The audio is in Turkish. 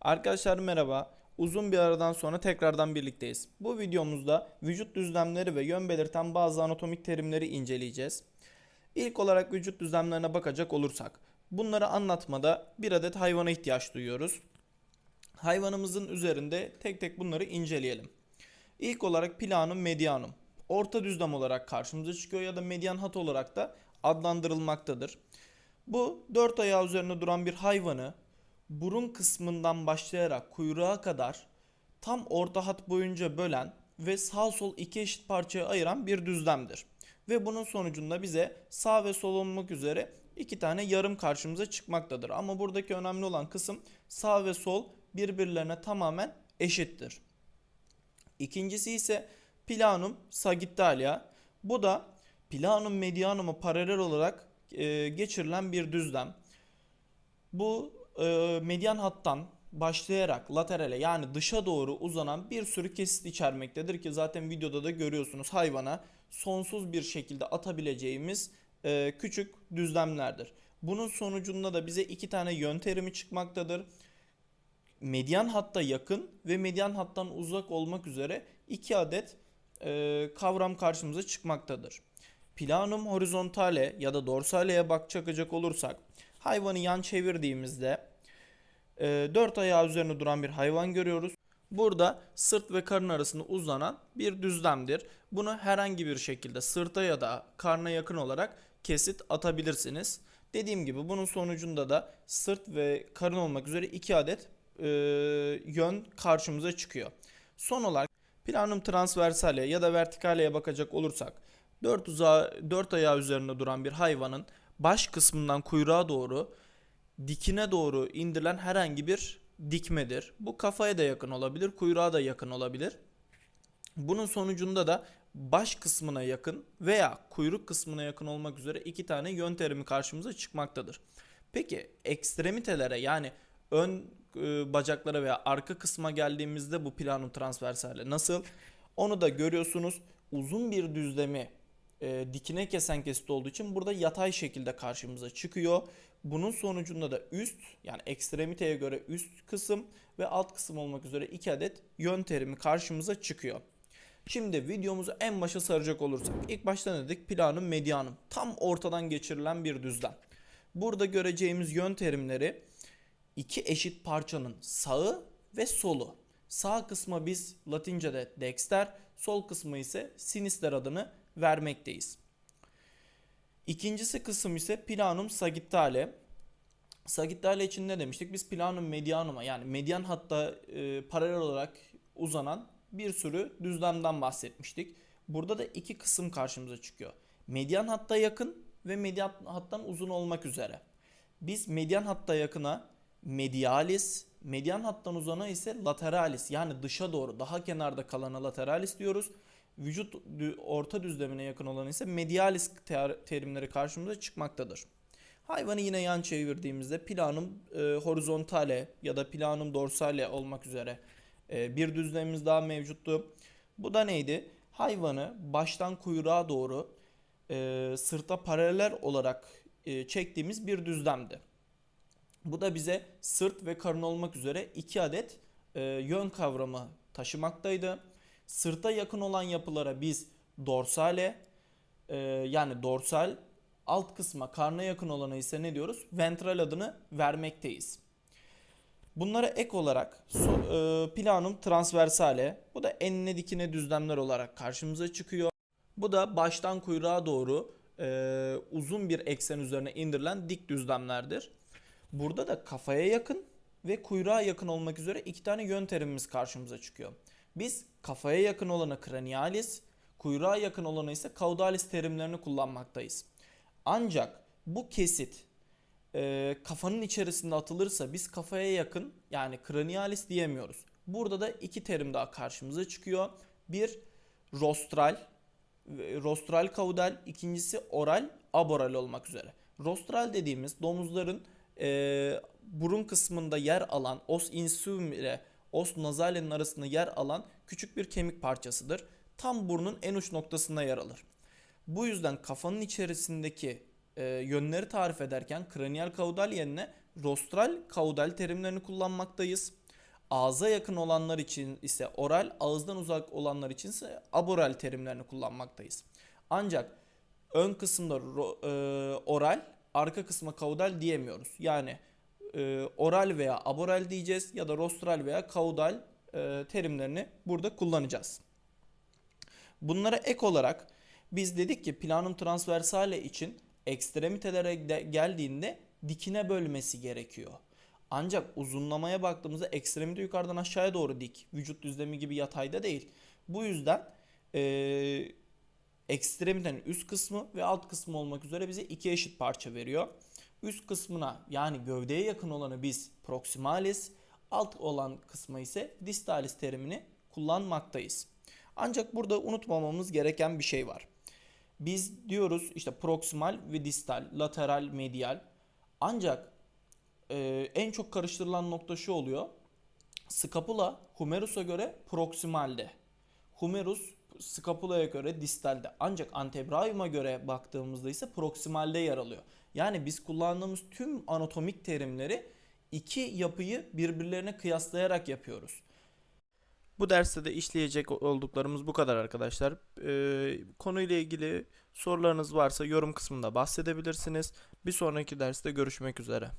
Arkadaşlar merhaba. Uzun bir aradan sonra tekrardan birlikteyiz. Bu videomuzda vücut düzlemleri ve yön belirten bazı anatomik terimleri inceleyeceğiz. İlk olarak vücut düzlemlerine bakacak olursak, bunları anlatmada bir adet hayvana ihtiyaç duyuyoruz. Hayvanımızın üzerinde tek tek bunları inceleyelim. İlk olarak planum medianum. Orta düzlem olarak karşımıza çıkıyor ya da median hat olarak da adlandırılmaktadır. Bu dört ayağı üzerinde duran bir hayvanı burun kısmından başlayarak kuyruğa kadar tam orta hat boyunca bölen ve sağ sol iki eşit parçaya ayıran bir düzlemdir. Ve bunun sonucunda bize sağ ve sol olmak üzere iki tane yarım karşımıza çıkmaktadır. Ama buradaki önemli olan kısım sağ ve sol birbirlerine tamamen eşittir. İkincisi ise planum sagittalia. Bu da planum medianum'a paralel olarak e, geçirilen bir düzlem. Bu e, medyan hattan başlayarak laterale yani dışa doğru uzanan bir sürü kesit içermektedir ki zaten videoda da görüyorsunuz hayvana sonsuz bir şekilde atabileceğimiz e, küçük düzlemlerdir. Bunun sonucunda da bize iki tane yön terimi çıkmaktadır. Medyan hatta yakın ve medyan hattan uzak olmak üzere iki adet e, kavram karşımıza çıkmaktadır. Planum horizontale ya da dorsaleye bakacak olursak hayvanı yan çevirdiğimizde e, dört ayağı üzerine duran bir hayvan görüyoruz. Burada sırt ve karın arasında uzanan bir düzlemdir. Bunu herhangi bir şekilde sırta ya da karna yakın olarak kesit atabilirsiniz. Dediğim gibi bunun sonucunda da sırt ve karın olmak üzere iki adet e, yön karşımıza çıkıyor. Son olarak planum transversale ya da vertikaleye bakacak olursak dört, uzağı, dört ayağı üzerinde duran bir hayvanın baş kısmından kuyruğa doğru dikine doğru indirilen herhangi bir dikmedir. Bu kafaya da yakın olabilir, kuyruğa da yakın olabilir. Bunun sonucunda da baş kısmına yakın veya kuyruk kısmına yakın olmak üzere iki tane yön terimi karşımıza çıkmaktadır. Peki ekstremitelere yani ön e, bacaklara veya arka kısma geldiğimizde bu planum transversale nasıl? Onu da görüyorsunuz. Uzun bir düzlemi e, dikine kesen kesit olduğu için burada yatay şekilde karşımıza çıkıyor. Bunun sonucunda da üst yani ekstremiteye göre üst kısım ve alt kısım olmak üzere iki adet yön terimi karşımıza çıkıyor. Şimdi videomuzu en başa saracak olursak ilk başta ne dedik? Planum medianum. Tam ortadan geçirilen bir düzlem. Burada göreceğimiz yön terimleri iki eşit parçanın sağı ve solu. Sağ kısma biz Latince'de dexter, sol kısmı ise sinister adını vermekteyiz. İkincisi kısım ise planum sagittale. Sagittale için ne demiştik? Biz planum medianuma yani medyan hatta e, paralel olarak uzanan bir sürü düzlemden bahsetmiştik. Burada da iki kısım karşımıza çıkıyor. Medyan hatta yakın ve medyan hattan uzun olmak üzere. Biz medyan hatta yakına medialis, medyan hattan uzana ise lateralis yani dışa doğru daha kenarda kalana lateralis diyoruz. Vücut orta düzlemine yakın olan ise medialis ter- terimleri karşımıza çıkmaktadır. Hayvanı yine yan çevirdiğimizde planum e, horizontale ya da planum dorsale olmak üzere e, bir düzlemimiz daha mevcuttu. Bu da neydi? Hayvanı baştan kuyruğa doğru e, sırta paralel olarak e, çektiğimiz bir düzlemdi. Bu da bize sırt ve karın olmak üzere iki adet e, yön kavramı taşımaktaydı. Sırta yakın olan yapılara biz dorsale e, yani dorsal alt kısma karna yakın olana ise ne diyoruz? Ventral adını vermekteyiz. Bunlara ek olarak so- e, planum transversale bu da enine dikine düzlemler olarak karşımıza çıkıyor. Bu da baştan kuyruğa doğru e, uzun bir eksen üzerine indirilen dik düzlemlerdir. Burada da kafaya yakın ve kuyruğa yakın olmak üzere iki tane yön terimimiz karşımıza çıkıyor. Biz kafaya yakın olanı cranialis, kuyruğa yakın olanı ise caudalis terimlerini kullanmaktayız. Ancak bu kesit e, kafanın içerisinde atılırsa biz kafaya yakın yani cranialis diyemiyoruz. Burada da iki terim daha karşımıza çıkıyor. Bir rostral, rostral kaudal, ikincisi oral aboral olmak üzere. Rostral dediğimiz domuzların e, burun kısmında yer alan os insuum ile os nasalenin arasında yer alan küçük bir kemik parçasıdır. Tam burnun en uç noktasında yer alır. Bu yüzden kafanın içerisindeki e, yönleri tarif ederken kranial kaudal yerine rostral kaudal terimlerini kullanmaktayız. ağza yakın olanlar için ise oral, ağızdan uzak olanlar için ise aboral terimlerini kullanmaktayız. Ancak ön kısımda ro- e, oral, arka kısma kaudal diyemiyoruz. Yani e, oral veya aboral diyeceğiz ya da rostral veya kaudal e, terimlerini burada kullanacağız. Bunlara ek olarak biz dedik ki planum transversale için ekstremitelere de- geldiğinde dikine bölmesi gerekiyor. Ancak uzunlamaya baktığımızda ekstremite yukarıdan aşağıya doğru dik. Vücut düzlemi gibi yatayda değil. Bu yüzden eee ekstremitenin üst kısmı ve alt kısmı olmak üzere bize iki eşit parça veriyor. Üst kısmına yani gövdeye yakın olanı biz proximalis, alt olan kısmı ise distalis terimini kullanmaktayız. Ancak burada unutmamamız gereken bir şey var. Biz diyoruz işte proksimal ve distal, lateral, medial. Ancak e, en çok karıştırılan nokta şu oluyor. Scapula humerus'a göre proksimalde. Humerus scapula'ya göre distalde. Ancak antebravium'a göre baktığımızda ise proksimalde yer alıyor. Yani biz kullandığımız tüm anatomik terimleri iki yapıyı birbirlerine kıyaslayarak yapıyoruz. Bu derste de işleyecek olduklarımız bu kadar arkadaşlar. Ee, konuyla ilgili sorularınız varsa yorum kısmında bahsedebilirsiniz. Bir sonraki derste görüşmek üzere.